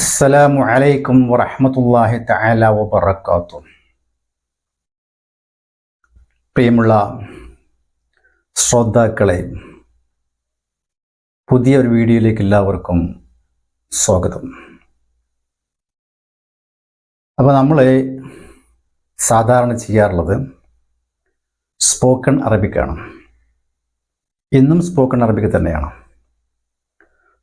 അസ്സലാമു അലൈക്കും വറഹ്മത്തുള്ളാഹി തആല വബറകാത്തു. പ്രിയമുള്ള ശ്രോതാക്കളെ പുതിയ ഒരു വീഡിയോയിലേക്ക് എല്ലാവർക്കും സ്വാഗതം. അപ്പോൾ നമ്മൾ സാധാരണ ചെയ്യാറുള്ളത് സ്പോക്കൺ അറബിക്കാണ്. ഇന്നും സ്പോക്കൺ അറബിക്ക് തന്നെയാണ്.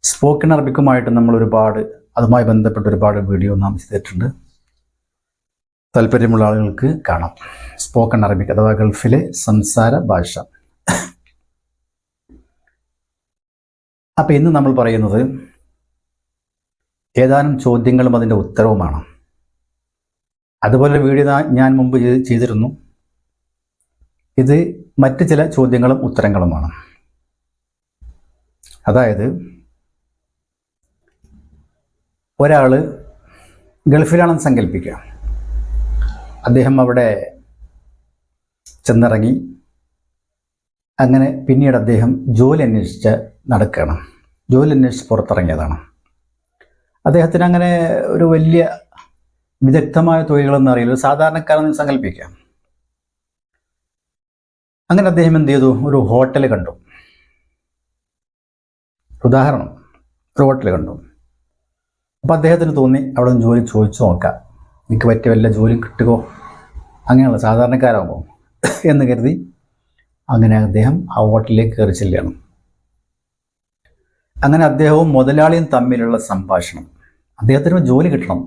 സ്പോക്കൺ അറബിക്കുമായിട്ട് നമ്മൾ ഒരുപാട് അതുമായി ബന്ധപ്പെട്ട ഒരുപാട് വീഡിയോ നാം ചെയ്തിട്ടുണ്ട്. താല്പര്യമുള്ള ആളുകൾക്ക് കാണാം. സ്പോക്കൺ അറബിക് അഥവാ ഗൾഫിലെ സംസാര ഭാഷ. അപ്പം ഇന്ന് നമ്മൾ പറയുന്നത് ഏതാനും ചോദ്യങ്ങളും അതിന്റെ ഉത്തരവുമാണ്. അതുപോലെ വീഡിയോ ഞാൻ മുമ്പ് ചെയ്തിരുന്നു. ഇത് മറ്റ് ചില ചോദ്യങ്ങളും ഉത്തരങ്ങളുമാണ്. അതായത് ഒരാൾ ഗൾഫിലാണെന്ന് സങ്കല്പിക്കുക. അദ്ദേഹം അവിടെ ചെന്നിറങ്ങി. അങ്ങനെ പിന്നീട് അദ്ദേഹം ജോലി അന്വേഷിച്ച് നടക്കുകയാണ്. ജോലി അന്വേഷിച്ച് പുറത്തിറങ്ങിയതാണ്. അദ്ദേഹത്തിന് അങ്ങനെ ഒരു വലിയ വിദഗ്ധമായ തൊഴിലുകളൊന്നും അറിയില്ല. ഒരു സാധാരണക്കാരെന്ന് സങ്കല്പിക്കാം അങ്ങനെ അദ്ദേഹം എന്ത് ചെയ്തു? ഒരു ഹോട്ടൽ കണ്ടു. ഉദാഹരണം ഒരു ഹോട്ടൽ കണ്ടു. അപ്പോൾ അദ്ദേഹത്തിന് തോന്നി അവിടെ നിന്ന് ജോലി ചോദിച്ചു നോക്കാം. എനിക്ക് പറ്റിയ വല്ല ജോലി കിട്ടുമോ അങ്ങനെയുള്ള സാധാരണക്കാരാകുമ്പോൾ എന്ന് കരുതി അങ്ങനെ അദ്ദേഹം ആ ഹോട്ടലിലേക്ക് കയറി ചെല്ലുകയാണ്. അങ്ങനെ അദ്ദേഹവും മുതലാളിയും തമ്മിലുള്ള സംഭാഷണം. അദ്ദേഹത്തിന് ജോലി കിട്ടണം.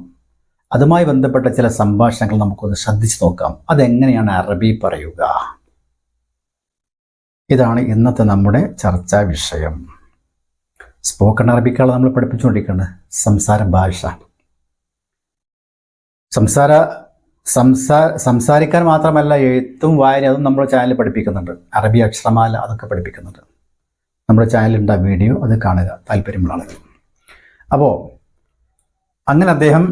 അതുമായി ബന്ധപ്പെട്ട ചില സംഭാഷണങ്ങൾ നമുക്കൊന്ന് ശ്രദ്ധിച്ചു നോക്കാം. അതെങ്ങനെയാണ് അറബി പറയുക? ഇതാണ് ഇന്നത്തെ നമ്മുടെ ചർച്ചാ വിഷയം. സ്പോക്കൺ അറബിക്കാണ് നമ്മൾ പഠിപ്പിച്ചുകൊണ്ടിരിക്കുന്നത്. സംസാര ഭാഷ. സംസാര സംസാ സംസാരിക്കാൻ മാത്രമല്ല എഴുത്തും വായന അതും നമ്മുടെ ചാനലിൽ പഠിപ്പിക്കുന്നുണ്ട്. അറബി അക്ഷരമാല അതൊക്കെ പഠിപ്പിക്കുന്നുണ്ട്. നമ്മുടെ ചാനലിലുണ്ട് ആ വീഡിയോ അത് കാണുക. താല്പര്യമുള്ള ആളുകൾ. അപ്പോൾ അങ്ങനെ അദ്ദേഹം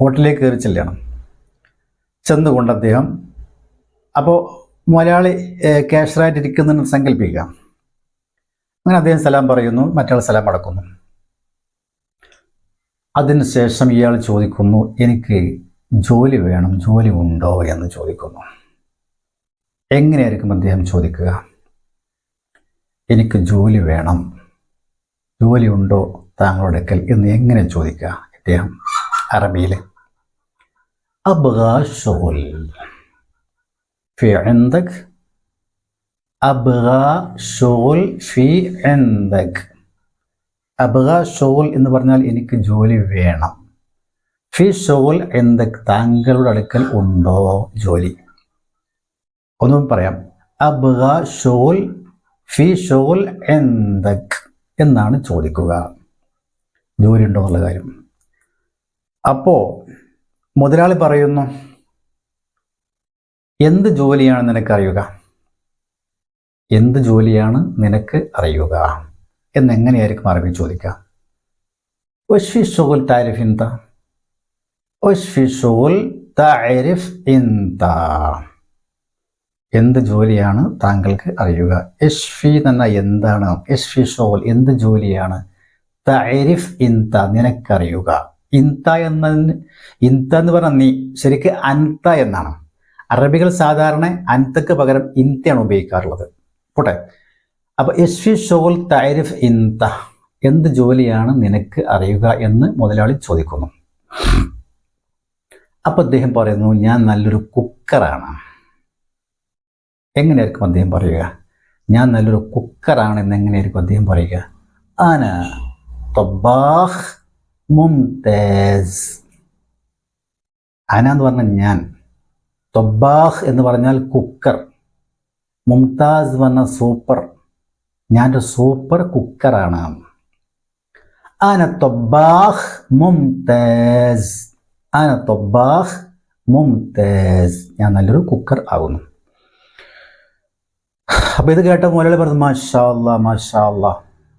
ഹോട്ടലിലേക്ക് കയറി ചെല്ലണം ചെന്നുകൊണ്ട് അദ്ദേഹം അപ്പോൾ മലയാളി ക്യാഷറായിട്ട് ഇരിക്കുന്നുണ്ടെന്ന് സങ്കല്പിക്കുക. അങ്ങനെ അദ്ദേഹം സലാം പറയുന്നു മറ്റയാൾ സലാം അടക്കുന്നു അതിനുശേഷം ഇയാൾ ചോദിക്കുന്നു എനിക്ക് ജോലി വേണം ജോലി ഉണ്ടോ എന്ന് ചോദിക്കുന്നു എങ്ങനെയായിരിക്കും അദ്ദേഹം ചോദിക്കുക എനിക്ക് ജോലി വേണം ജോലി ഉണ്ടോ താങ്കളുടെ അടുക്കൽ എന്ന് എങ്ങനെ ചോദിക്കുക അദ്ദേഹം അറബിയിൽ അബ്ഗാ ഷുഗുൽ ഫി عندك അബ്ഗാ ഷുഗുൽ ഫി എന്തക് അബ്ഗാ ഷുഗുൽ എന്ന് പറഞ്ഞാൽ എനിക്ക് ജോലി വേണം. ഫി ഷുഗുൽ എന്തക് താങ്കളുടെ അടുക്കൽ ഉണ്ടോ? ജോലി. ഒന്നും പറയാം. അബ്ഗാ ഷുഗുൽ ഫി ഷുഗുൽ എന്തക് എന്നാണ് ചോദിക്കുക. ജോലി ഉണ്ടോ എന്നുള്ള കാര്യം. അപ്പോൾ മുതലാളി പറയുന്നു എന്ത് ജോലിയാണ് നിനക്കറിയുക? എന്ത് ജോലിയാണ് നിനക്ക് അറിയുക? എന്നെങ്ങനെയായിരിക്കും അറബി ചോദിക്കുക? എന്ത് ജോലിയാണ് താങ്കൾക്ക് അറിയുക? എഷ്ഫി എന്ന എന്താണ്? എഷ്ഫി ഷോൽ എന്ത് ജോലിയാണ്? താരിഫ് ഇന്ത നിനക്കറിയുക. ഇന്ത എന്ന ഇന്ത എന്ന് പറഞ്ഞാൽ നീ ശരിക്ക് അൻത എന്നാണ്. അറബികൾ സാധാരണ അൻതക്ക് പകരം ഇന്ത്യയാണ് ഉപയോഗിക്കാറുള്ളത്. പോട്ടെ. അപ്പോൾ എസ്ഫി ഷോൽ താരിഫ് ഇന്ത എന്ത് ജോലിയാണ് നിനക്ക് അറിയുക എന്ന് മുതലാളി ചോദിക്കുന്നു. അപ്പോൾ അദ്ദേഹം പറയുന്നു ഞാൻ നല്ലൊരു കുക്കറാണ്. എങ്ങനെയായിരിക്കും അദ്ദേഹം പറയുക? ഞാൻ നല്ലൊരു കുക്കറാണ് എന്ന് എങ്ങനെയായിരിക്കും അദ്ദേഹം പറയുക? ആന തൊബാഹ് മുംതേസ്. ആന എന്ന് പറഞ്ഞാൽ ഞാൻ. തൊബാഹ് എന്ന് പറഞ്ഞാൽ കുക്കർ. മുംതാസ് വന്ന സൂപ്പർ. ഞാനൊരു സൂപ്പർ കുക്കറാണ്. ആന തൊബാഹ് മുംതാസ്. ആന തൊബാഹ് മുംതാസ്. ഞാൻ നല്ലൊരു കുക്കർ ആകുന്നു. അപ്പോൾ ഇത് കേട്ട മുതലാളി പറഞ്ഞു മാഷാ അല്ലാ മാഷാ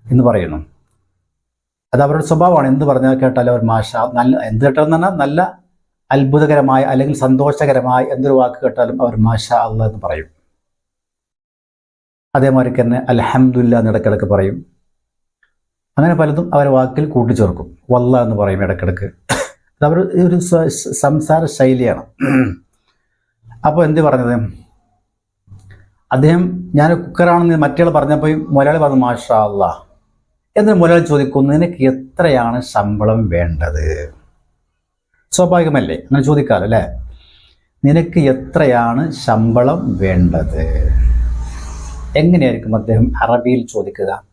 എന്ന് പറയുന്നു. അത് അവരുടെ സ്വഭാവമാണ്. എന്ത് പറഞ്ഞാൽ കേട്ടാലും അവർ മാഷ നല്ല എന്ത് കേട്ടാലും പറഞ്ഞാൽ നല്ല അത്ഭുതകരമായി അല്ലെങ്കിൽ സന്തോഷകരമായി എന്തൊരു വാക്ക് കേട്ടാലും അവർ മാഷ അല്ല എന്ന് പറയും. അതേമാതിരി തന്നെ അലഹമുല്ല എന്ന് ഇടയ്ക്കിടയ്ക്ക് പറയും. അങ്ങനെ പലതും അവർ വാക്കിൽ കൂട്ടിച്ചേർക്കും. വല്ല എന്ന് പറയും ഇടക്കിടക്ക്. അത് അവർ ഒരു സംസാര ശൈലിയാണ്. അപ്പോൾ എന്ത് പറഞ്ഞത്? അദ്ദേഹം ഞാൻ കുക്കറാണെന്ന് മറ്റേ പറഞ്ഞപ്പോൾ മുതലാളി പറഞ്ഞു മാഷാ അല്ലാ എന്ന് മുതലാളി ചോദിക്കുന്നു നിനക്ക് എത്രയാണ് ശമ്പളം വേണ്ടത്? സ്വാഭാവികമല്ലേ? അങ്ങനെ ചോദിക്കാമല്ലോ അല്ലേ? നിനക്ക് എത്രയാണ് ശമ്പളം വേണ്ടത്? എങ്ങനെയായിരിക്കും അദ്ദേഹം അറബിയിൽ ചോദിക്കുക?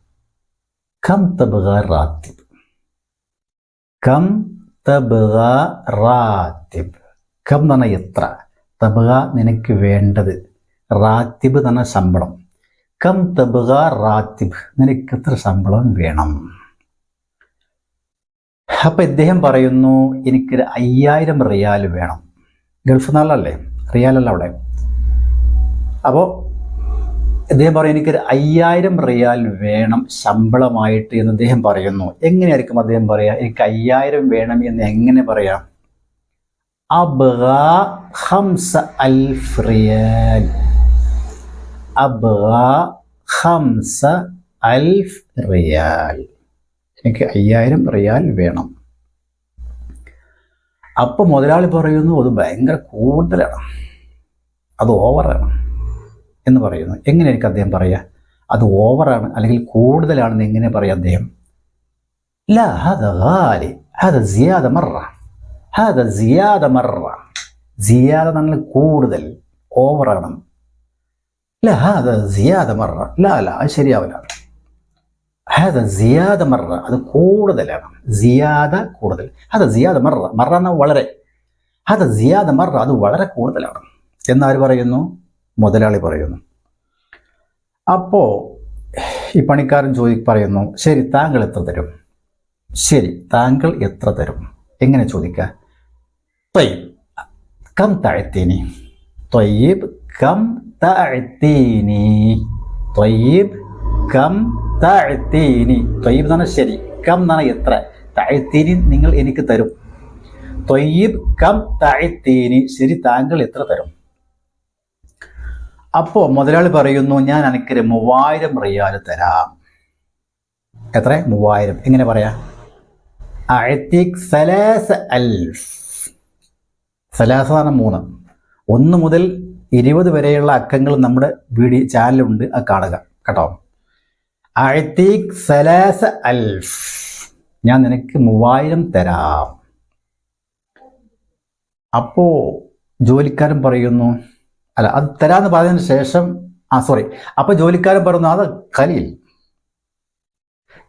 കം തബ്ഗ റാത്തിബ്. കം തബ്ഗ റാത്തിബ്. കം എന്ന് എത്ര? തബുക നിനക്ക് വേണ്ടത്. റാത്തിബ് തന്നെ ശമ്പളം. കം തബുക റാത്തിബ്. നിനക്ക് എത്ര ശമ്പളം വേണം? അപ്പൊ ഇദ്ദേഹം പറയുന്നു എനിക്കൊരു അയ്യായിരം റിയാൽ വേണം. ഗൾഫ് നാളല്ലേ റിയാലല്ല അവിടെ. അപ്പോൾ ഇദ്ദേഹം പറയും എനിക്കൊരു അയ്യായിരം റിയാൽ വേണം ശമ്പളമായിട്ട് എന്ന് അദ്ദേഹം പറയുന്നു. എങ്ങനെയായിരിക്കും അദ്ദേഹം പറയാ? എനിക്ക് അയ്യായിരം വേണം എന്ന് എങ്ങനെ പറയാം? അബ്ഗ ഹംസ റിയാൽ. അബ്ഗ ഹംസ റിയാൽ. എനിക്ക് അയ്യായിരം റിയാൽ വേണം. അപ്പൊ മുതലാളി പറയുന്നു അത് ഭയങ്കര കൂടുതലാണ്. അത് ഓവറാണ് എന്ന് പറയുന്നു എങ്ങനെയായിരിക്കും അദ്ദേഹം പറയുക അത് ഓവറാണ് അല്ലെങ്കിൽ കൂടുതലാണെന്ന് എങ്ങനെ പറയാം അദ്ദേഹം لا هذا غالي هذا زيادة مرة هذا زيادة مرة زيادة എന്നാൽ കൂടുതൽ ഓവറാണ് لا هذا زيادة مرة لا لا അത് ശരിയാവില്ല هذا زيادة مرة അത് കൂടുതലാണ് സിയാദ കൂടുതൽ അത് സിയാദ മറ മറ എന്ന വളരെ അത് സിയാദ മറ അത് വളരെ കൂടുതലാണ് എന്നാര് പറയുന്നു മുതലാളി പറയുന്നു. അപ്പോൾ ഈ പണിക്കാരൻ ചോദി പറയുന്നു ശരി താങ്കൾ എത്ര തരും? ശരി താങ്കൾ എത്ര തരും? എങ്ങനെ ചോദിക്കുക തൊയ്യബ് കം താഴ്ത്തീനി. തൊയ്യബ് കം താഴ്ത്തീനി. തൊയ്യബ് കം താഴ്ത്തീനി. തൊയ്യബ് എന്ന് പറഞ്ഞാൽ ശരി കം എന്ന് പറഞ്ഞാൽ എത്ര? താഴ്ത്തീനി നിങ്ങൾ എനിക്ക് തരും. തൊയ്യബ് കം താഴ്ത്തീനി. ശരി താങ്കൾ എത്ര തരും? അപ്പോൾ മുതലാളി പറയുന്നു ഞാൻ എനിക്കൊരു മൂവായിരം റിയാൽ തരാം. എത്ര? മൂവായിരം. എങ്ങനെ പറയാ? അൽഫ്. സലാസാണ് മൂന്ന്. ഒന്ന് മുതൽ ഇരുപത് വരെയുള്ള അക്കങ്ങൾ നമ്മുടെ വീഡിയോ ചാനലുണ്ട് അത് കാണുക കേട്ടോ. അൽഫ്. ഞാൻ നിനക്ക് മൂവായിരം തരാം. അപ്പോ ജോലിക്കാരൻ പറയുന്നു അല്ല അത് തരാന്ന് പറഞ്ഞതിന് ശേഷം ആ സോറി അപ്പൊ ജോലിക്കാരൻ പറയുന്നു അത് കലിയിൽ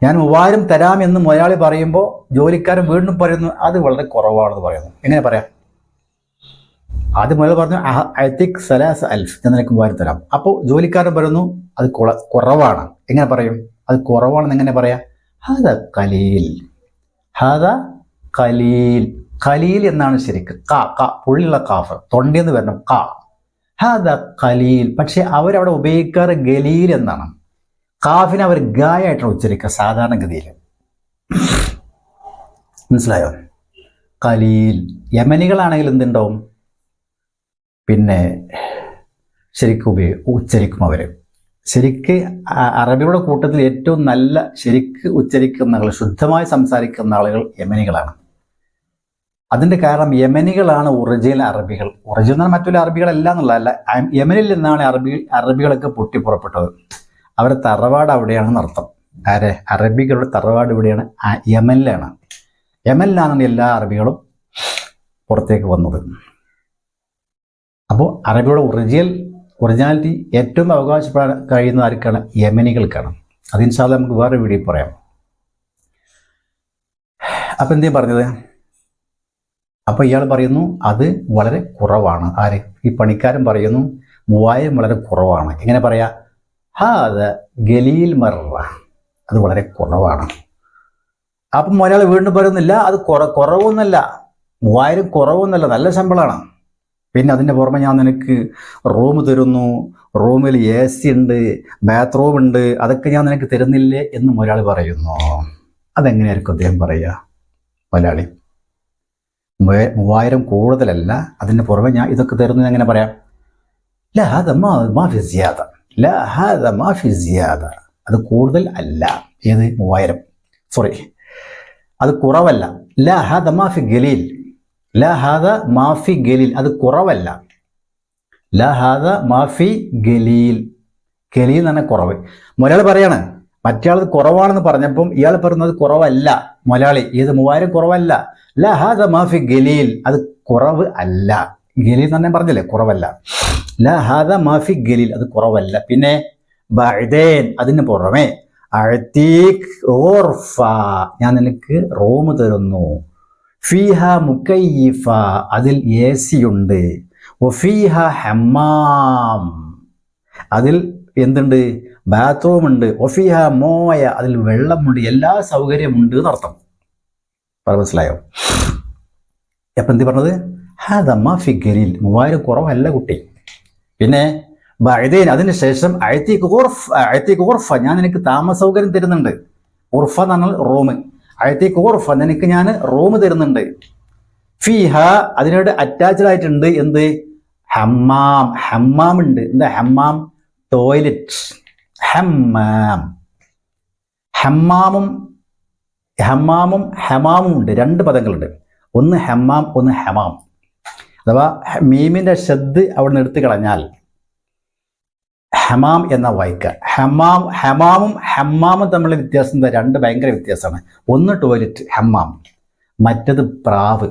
ഞാൻ മൂവായിരം തരാം എന്ന് മുതലാളി പറയുമ്പോൾ ജോലിക്കാരൻ വീണ്ടും പറയുന്നു അത് വളരെ കുറവാണെന്ന് പറയുന്നു. എങ്ങനെ പറയാം? ആദ്യം മുതൽ പറഞ്ഞു ഐ തിക് സലാസ് അൽഫ്. ഞാൻ നിനക്ക് മൂവായിരം തരാം. അപ്പോൾ ജോലിക്കാരൻ പറയുന്നു അത് കുറവാണ്. എങ്ങനെ പറയും? അത് കുറവാണെന്ന് എങ്ങനെ പറയാം? ഹാദ കലീൽ ഹാദ കലീൽ കലീൽ എന്നാണ് ശരിക്ക്. കാ ക പുള്ളിയുള്ള കാഫ് തൊണ്ടിയെന്ന് വരണം. ക ഹത ഖലീൽ. പക്ഷെ അവരവിടെ ഉപയോഗിക്കാറ് ഗലീൽ എന്നാണ്. കാഫിനെ അവർ ഗായായിട്ടാണ് ഉച്ചരിക്കുക സാധാരണഗതിയിൽ. മനസ്സിലായോ? കലീൽ യമനികളാണെങ്കിൽ എന്തുണ്ടാവും? പിന്നെ ശരിക്കും ഉപയോഗി ഉച്ചരിക്കും അവർ. ശരിക്ക് അറബിയുടെ കൂട്ടത്തിൽ ഏറ്റവും നല്ല ശരിക്ക് ഉച്ചരിക്കുന്ന ആളുകൾ ശുദ്ധമായി സംസാരിക്കുന്ന ആളുകൾ യമനികളാണ്. അതിന്റെ കാരണം യമനികളാണ് ഒറിജിനൽ അറബികൾ. ഒറിജിനൽ മറ്റുള്ള അറബികളല്ല എന്നുള്ളതല്ല യമനിൽ നിന്നാണ് അറബി അറബികളൊക്കെ പൊട്ടിപ്പുറപ്പെട്ടത് അവരുടെ തറവാട് അവിടെയാണെന്ന് അർത്ഥം. ആരെ? അറബികളുടെ തറവാട് ഇവിടെയാണ് യമനിലാണ്. യമനിലാണ് എല്ലാ അറബികളും പുറത്തേക്ക് വന്നത്. അപ്പോൾ അറബിയുടെ ഒറിജിനൽ ഒറിജിനാലിറ്റി ഏറ്റവും അവകാശപ്പെടാൻ കഴിയുന്ന ആർക്കാണ്? യമനികൾക്കാണ്. അതിന് സാധാരണ നമുക്ക് വേറെ വീഡിയോ പറയാം. അപ്പം എന്തേ പറഞ്ഞത്? അപ്പോൾ ഇയാൾ പറയുന്നു അത് വളരെ കുറവാണ്. ആര്? ഈ പണിക്കാരൻ പറയുന്നു മൂവായിരം വളരെ കുറവാണ്. എങ്ങനെ പറയാ? ഹാ അത് ഗലീൽ മറ അത് വളരെ കുറവാണ്. അപ്പം ഒരാൾ വീണ്ടും പറയുന്നില്ല അത് കുറ കുറവൊന്നല്ല. മൂവായിരം കുറവൊന്നല്ല നല്ല ശമ്പളമാണ് പിന്നെ അതിന്റെ പുറമെ ഞാൻ നിനക്ക് റൂം തരുന്നു. റൂമിൽ എ സി ഉണ്ട് ബാത്റൂം ഉണ്ട് അതൊക്കെ ഞാൻ നിനക്ക് തരുന്നില്ലേ എന്ന് ഒരാൾ പറയുന്നു. അതെങ്ങനെയായിരിക്കും അദ്ദേഹം പറയുക മലയാളി. മൂവായിരം കൂടുതലല്ല. അതിന് പുറമെ ഞാൻ ഇതൊക്കെ തരുന്നു എങ്ങനെ പറയാം? അത് കൂടുതൽ അല്ല. ഏത്? മൂവായിരം. സോറി. അത് കുറവല്ല. ലഹദ മാഫി ഗലീൽ. ലഹദ മാഫി ഗലീൽ. അത് കുറവല്ല. ലഹദ മാഫി ഗലീൽ. ഗലീൽ എന്ന് കുറവ്. മലയാളി പറയാണ് മറ്റേ ആൾ കുറവാണെന്ന് പറഞ്ഞപ്പം ഇയാൾ പറയുന്നത് കുറവല്ല. മലയാളി ഏത് മൂവായിരം കുറവല്ല. ല ഹാദ മാഫി ഗലീൽ. അത് കുറവ് അല്ല. ഗലീൽ തന്നെ പറഞ്ഞില്ലേ? കുറവല്ല. ലഹാദ ഹാദ മാഫി ഗലീൽ. അത് കുറവല്ല. പിന്നെ ബഅദൈൻ അതിന് പുറമെ അഴത്തീഖ് ഓർഫ ഞാൻ നിനക്ക് റൂം തരുന്നു. ഫീഹ മുക്കൈഫ അതിൽ എ സി ഉണ്ട്. ഒഫീഹ ഹമ്മാം. അതിൽ എന്തുണ്ട്? ബാത്റൂം ഉണ്ട്. ഒഫീഹ മോയ. അതിൽ വെള്ളമുണ്ട്. എല്ലാ സൗകര്യമുണ്ട് എന്നർത്ഥം. പറ മനസ്സിലായോ? അപ്പം എന്ത് പറഞ്ഞത്? ഹാദമ്മ ഫിഗരിൽ മൂവായിരം കുറവല്ല കുട്ടി. പിന്നെ ബൈദേൻ അതിനുശേഷം അഴത്തി അഴത്തേക്ക് ഉർഫ് അഴത്തേക്ക് ഉർഫ ഞാൻ നിനക്ക് താമസ സൗകര്യം തരുന്നുണ്ട്. ഉർഫ എന്ന് പറഞ്ഞാൽ റൂം അഴത്തേക്ക് ഉർഫ നിനക്ക് ഞാൻ റൂം തരുന്നുണ്ട്. ഫിഹ അതിനോട് അറ്റാച്ച്ഡ് ആയിട്ടുണ്ട് എന്ത്? ഹമ്മാം. ഹമ്മാം ഉണ്ട്. എന്താ ഹമ്മാം? ടോയ്ലറ്റ്. ഹമ്മാം. ഹമ്മാമും ഹമ്മാമും ഹമാമും ഉണ്ട്. രണ്ട് പദങ്ങളുണ്ട്. ഒന്ന് ഹമ്മാം ഒന്ന് ഹമാം. അഥവാ മീമിന്റെ ഷദ് അവിടെ നിന്ന് എടുത്തു കളഞ്ഞാൽ ഹമാം എന്ന വായിക്ക. ഹമാം ഹമാമും ഹമ്മാമും തമ്മിലുള്ള വ്യത്യാസം എന്താ? രണ്ട് ഭയങ്കര വ്യത്യാസമാണ്. ഒന്ന് ടോയ്ലറ്റ് ഹമ്മാം. മറ്റത് പ്രാവ്.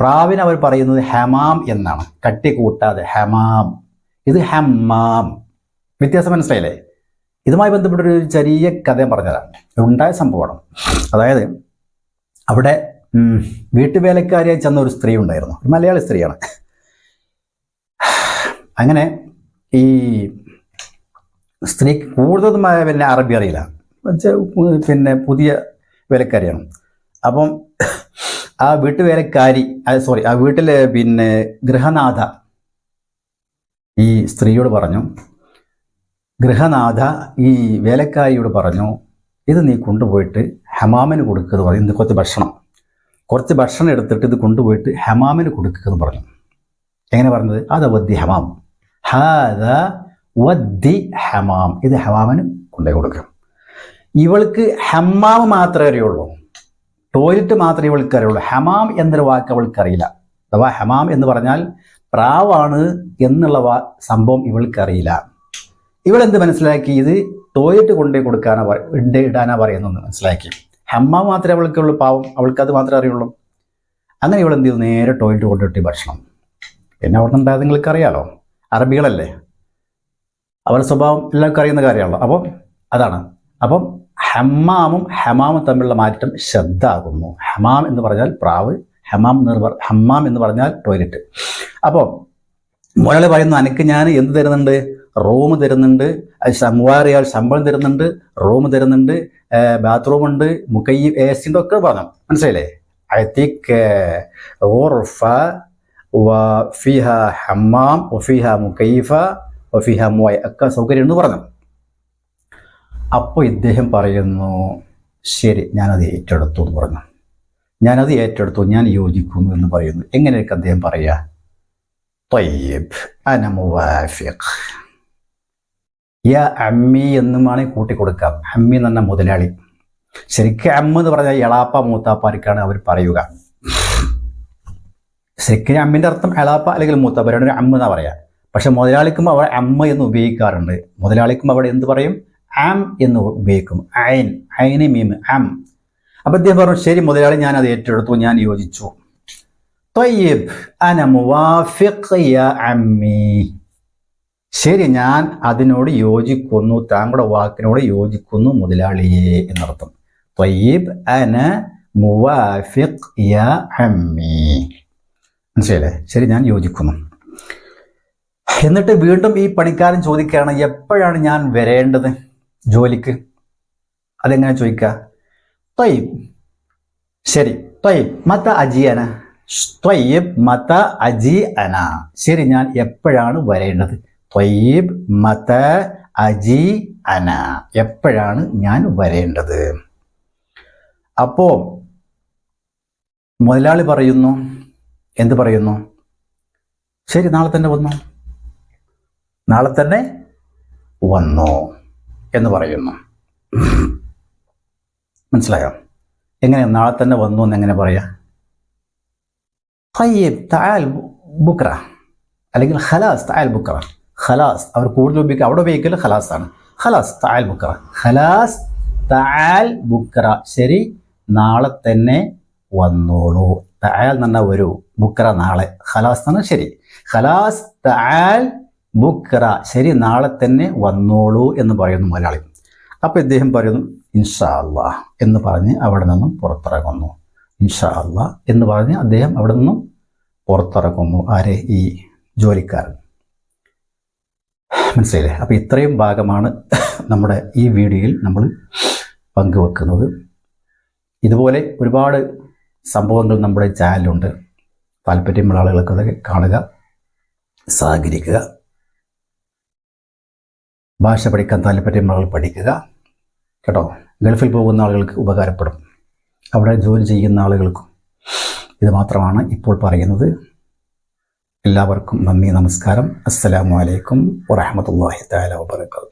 പ്രാവിന് അവർ പറയുന്നത് ഹമാം എന്നാണ്. കട്ടി കൂട്ടാതെ ഹമാം. ഇത് ഹമ്മാം. വ്യത്യാസം മനസ്സിലായില്ലേ? ഇതുമായി ബന്ധപ്പെട്ട ഒരു ചെറിയ കഥ ഞാൻ പറഞ്ഞുതരാം ഉണ്ടായ സംഭവമാണ്. അതായത് അവിടെ വീട്ടുവേലക്കാരിയായി ചെന്ന ഒരു സ്ത്രീ ഉണ്ടായിരുന്നു. ഒരു മലയാളി സ്ത്രീയാണ്. അങ്ങനെ ഈ സ്ത്രീക്ക് കൂടുതലുമായ പിന്നെ അറബി അറിയില്ല. പിന്നെ പുതിയ വേലക്കാരിയാണ്. അപ്പം ആ വീട്ടുവേലക്കാരി സോറി ആ വീട്ടിലെ പിന്നെ ഗൃഹനാഥ ഈ സ്ത്രീയോട് പറഞ്ഞു ഗൃഹനാഥ ഈ വേലക്കാരിയോട് പറഞ്ഞു ഇത് നീ കൊണ്ടുപോയിട്ട് ഹമാമിന് കൊടുക്കുക എന്ന് പറഞ്ഞു. കുറച്ച് ഭക്ഷണം. കുറച്ച് ഭക്ഷണം എടുത്തിട്ട് ഇത് കൊണ്ടുപോയിട്ട് ഹമാമിന് കൊടുക്കുക എന്ന് പറഞ്ഞു. എങ്ങനെ പറഞ്ഞത്? അത് വദ്ദി ഹമാം. ഹാദ വദ്ദി ഹമാം. ഇത് ഹമാമിന് കൊണ്ടുപോയി കൊടുക്കും. ഇവൾക്ക് ഹമ്മാം മാത്രമേ അറിയുള്ളൂ. ടോയ്ലറ്റ് മാത്രമേ ഇവൾക്ക് അറിയുള്ളൂ. ഹമാം എന്നൊരു വാക്ക് അവൾക്ക് അറിയില്ല. അഥവാ ഹമാം എന്ന് പറഞ്ഞാൽ പ്രാവാണ് എന്നുള്ള സംഭവം ഇവൾക്ക് അറിയില്ല. ഇവളെന്ത് മനസ്സിലാക്കി? ഇത് ടോയ്ലറ്റ് കൊണ്ടേ കൊടുക്കാനാ ഇണ്ട് ഇടാനാ പറയുന്നത് മനസ്സിലാക്കി. അമ്മ മാത്രമേ അവൾക്കുള്ളൂ പാവം. അവൾക്ക് അത് മാത്രമേ അറിയുള്ളൂ. അങ്ങനെ ഇവൾ എന്ത് ചെയ്തു? നേരെ ടോയ്ലറ്റ് കൊണ്ടുപോയി ഭക്ഷണം. പിന്നെ അവിടെ നിന്നുണ്ടായത് നിങ്ങൾക്ക് അറിയാലോ അറബികളല്ലേ? അവരുടെ സ്വഭാവം എല്ലാവർക്കും അറിയുന്ന കാര്യമാണല്ലോ. അപ്പം അതാണ്. അപ്പം ഹമ്മാമും ഹമാമും തമ്മിലുള്ള മാറ്റം ശബ്ദാകുന്നു. ഹമാം എന്ന് പറഞ്ഞാൽ പ്രാവ് ഹമാം എന്ന് ഹമ്മാം എന്ന് പറഞ്ഞാൽ ടോയ്ലറ്റ് അപ്പോൾ മുരളി പറയുന്നു അനക്ക് ഞാൻ എന്ത് തരുന്നുണ്ട്? റൂം തരുന്നുണ്ട്. റിയാൽ ശമ്പളം തരുന്നുണ്ട് റൂം തരുന്നുണ്ട് ബാത്റൂം ഉണ്ട് മുക്കൈ എ ഉണ്ട് ഒക്കെ പറഞ്ഞു മനസ്സിലായില്ലേ? അയത്തിക്ക് ഓർഫ ഫിഹ ഹമ്മാം ഒഫിഹ മുക്കൈഫ ഒഫിഹ മോയ ഒക്കെ സൗകര്യം എന്ന് പറഞ്ഞു. അപ്പോൾ ഇദ്ദേഹം പറയുന്നു ശരി ഞാനത് ഏറ്റെടുത്തു എന്ന് പറഞ്ഞു. ഞാനത് ഏറ്റെടുത്തു ഞാൻ യോജിക്കുന്നു എന്ന് പറയുന്നു. എങ്ങനെയൊക്കെ അദ്ദേഹം പറയുക طيب അന മുവാഫിഖ്. യ അമ്മി എന്നും വേണമെങ്കിൽ കൂട്ടിക്കൊടുക്കാം. അമ്മി എന്ന് മുതലാളി. ശരിക്കും അമ്മ എന്ന് പറഞ്ഞാൽ എളാപ്പ മൂത്താപ്പാർക്കാണ് അവർ പറയുക. ശരിക്കും അമ്മിന്റെ അർത്ഥം എളാപ്പ അല്ലെങ്കിൽ മൂത്താപ്പാരാണ് ഒരു അമ്മ എന്നാ പറയാ. പക്ഷെ മുതലാളിക്കും അവിടെ അമ്മ എന്ന് ഉപയോഗിക്കാറുണ്ട്. മുതലാളിക്കും അവിടെ എന്ത് പറയും? ആം എന്ന് ഉപയോഗിക്കും. അയൻ അയന് മീം ആം. അപ്പം അദ്ദേഹം പറഞ്ഞു ശരി മുതലാളി ഞാൻ അത് ഏറ്റെടുത്തു ഞാൻ യോജിച്ചു. അന അമ്മി. ശരി ഞാൻ അതിനോട് യോജിക്കുന്നു താങ്കളുടെ വാക്കിനോട് യോജിക്കുന്നു മുതലാളിയെ എന്നർത്ഥം. ത്വയ്യിബ് അന മുവാഫിഖ് യാ അമ്മി മനസ്സിലല്ലേ ശരി ഞാൻ യോജിക്കുന്നു. എന്നിട്ട് വീണ്ടും ഈ പണിക്കാരൻ ചോദിക്കുകയാണ് എപ്പോഴാണ് ഞാൻ വരേണ്ടത് ജോലിക്ക്? അതെങ്ങനെ ചോദിക്കുക? ത്വയ്യിബ്. ശരി ത്വയ്യിബ് മത അജിയന ത്വയ്യിബ് മത അജി അന. ശരി ഞാൻ എപ്പോഴാണ് വരേണ്ടത്? ത്വയീബ് മത അജി അന. എപ്പോഴാണ് ഞാൻ വരേണ്ടത്? അപ്പോ മുതലാളി പറയുന്നു. എന്ത് പറയുന്നു? ശരി നാളെ തന്നെ വന്നു. നാളെ തന്നെ വന്നു എന്ന് പറയുന്നു. മനസ്സിലായോ? എങ്ങനെ നാളെ തന്നെ വന്നു എന്ന് എങ്ങനെ പറയാ? തയ്യബ് താൽ ബുക്ര. അല്ലെങ്കിൽ ഹലാസ് താൽ ബുക്ര. ഖലാസ്. അവർ കൂടുതൽ ഉപയോഗിക്കുക അവിടെ ഉപയോഗിക്കൽ ഖലാസ് ആണ് ഖലാസ് തായൽ ബുക്കറ ഖലാസ് തായൽ ബുക്കറ ശരി നാളെ തന്നെ വന്നോളൂ. തായൽ തന്നെ വരൂ. ബുക്കറ നാളെ. ഖലാസ് തന്നെ ശരി. ഖലാസ് തായൽ ബുക്കറ ശരി നാളെ തന്നെ വന്നോളൂ എന്ന് പറയുന്നു മലയാളി. അപ്പോൾ ഇദ്ദേഹം പറയുന്നു ഇൻഷാ അള്ളാ എന്ന് പറഞ്ഞ് അവിടെ നിന്നും പുറത്തിറങ്ങുന്നു. ഇൻഷാ അള്ളാ എന്ന് പറഞ്ഞ് അദ്ദേഹം അവിടെ നിന്നും പുറത്തിറക്കുന്നു ആരെ? ഈ ജോലിക്കാരൻ. മനസ്സിലായില്ലേ? അപ്പോൾ ഇത്രയും ഭാഗമാണ് നമ്മുടെ ഈ വീഡിയോയിൽ നമ്മൾ പങ്കുവെക്കുന്നത്. ഇതുപോലെ ഒരുപാട് സംഭവങ്ങൾ നമ്മുടെ ചാനലുണ്ട് താല്പര്യമുള്ള ആളുകൾക്ക് അതൊക്കെ കാണുക സഹകരിക്കുക. ഭാഷ പഠിക്കാൻ താല്പര്യമുള്ള ആളുകൾ പഠിക്കുക. കേട്ടോ? ഗൾഫിൽ പോകുന്ന ആളുകൾക്ക് ഉപകാരപ്പെടും. അവിടെ ജോലി ചെയ്യുന്ന ആളുകൾക്കും ഇത് മാത്രമാണ് ഇപ്പോൾ പറയുന്നത്. എല്ലാവർക്കും നന്ദി നമസ്കാരം. അസ്സലാമു അലൈക്കും വറഹമത്തല്ലാഹി തആല വബറകാതുഹു.